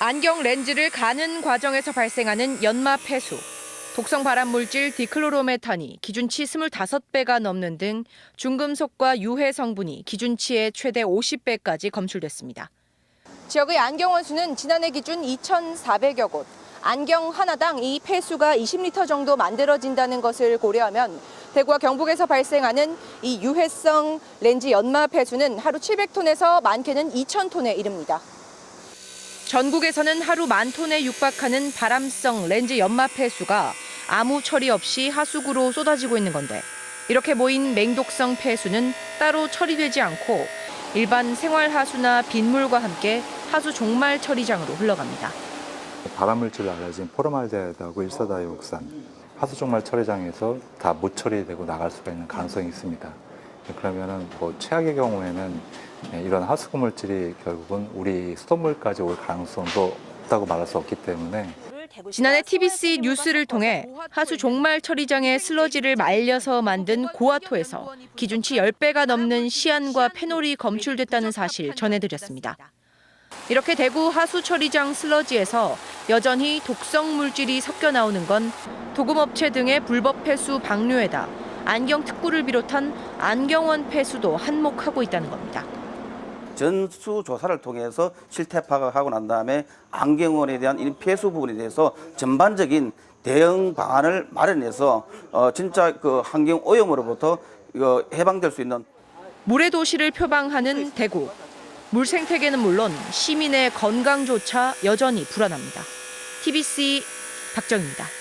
안경 렌즈를 가는 과정에서 발생하는 연마 폐수, 독성 발암 물질 디클로로메탄이 기준치 25배가 넘는 등 중금속과 유해 성분이 기준치의 최대 50배까지 검출됐습니다. 지역의 안경 원수는 지난해 기준 2,400여 곳. 안경 하나당 이 폐수가 20리터 정도 만들어진다는 것을 고려하면 대구와 경북에서 발생하는 이 유해성 렌즈 연마 폐수는 하루 700톤에서 많게는 2,000톤에 이릅니다. 전국에서는 하루 만 톤에 육박하는 바람성 렌즈 연마 폐 수가 아무 처리 없이 하수구로 쏟아지고 있는 건데 이렇게 모인 맹독성 폐수는 따로 처리되지 않고 일반 생활 하수나 빗물과 함께 하수 종말 처리장으로 흘러갑니다. 발암물질로 알려진 포르말데하이드하고 일사다이옥산 하수 종말 처리장에서 다 못 처리되고 나갈 수가 있는 가능성이 있습니다. 그러면은 뭐 최악의 경우에는 네, 이런 하수구 물질이 결국은 우리 수돗물까지 올 가능성도 없다고 말할 수 없기 때문에 지난해 TBC 뉴스를 통해 하수 종말 처리장에 슬러지를 말려서 만든 고아토에서 기준치 10배가 넘는 시안과 페놀이 검출됐다는 사실 전해드렸습니다. 이렇게 대구 하수 처리장 슬러지에서 여전히 독성 물질이 섞여 나오는 건 도금업체 등의 불법 폐수 방류에다 안경 특구를 비롯한 안경원 폐수도 한몫하고 있다는 겁니다. 전수 조사를 통해서 실태 파악하고 난 다음에 안경원에 대한 이 폐수 부분에 대해서 전반적인 대응 방안을 마련해서 어 진짜 그 환경 오염으로부터 이거 해방될 수 있는 물의 도시를 표방하는 대구. 물 생태계는 물론 시민의 건강조차 여전히 불안합니다. TBC 박정입니다.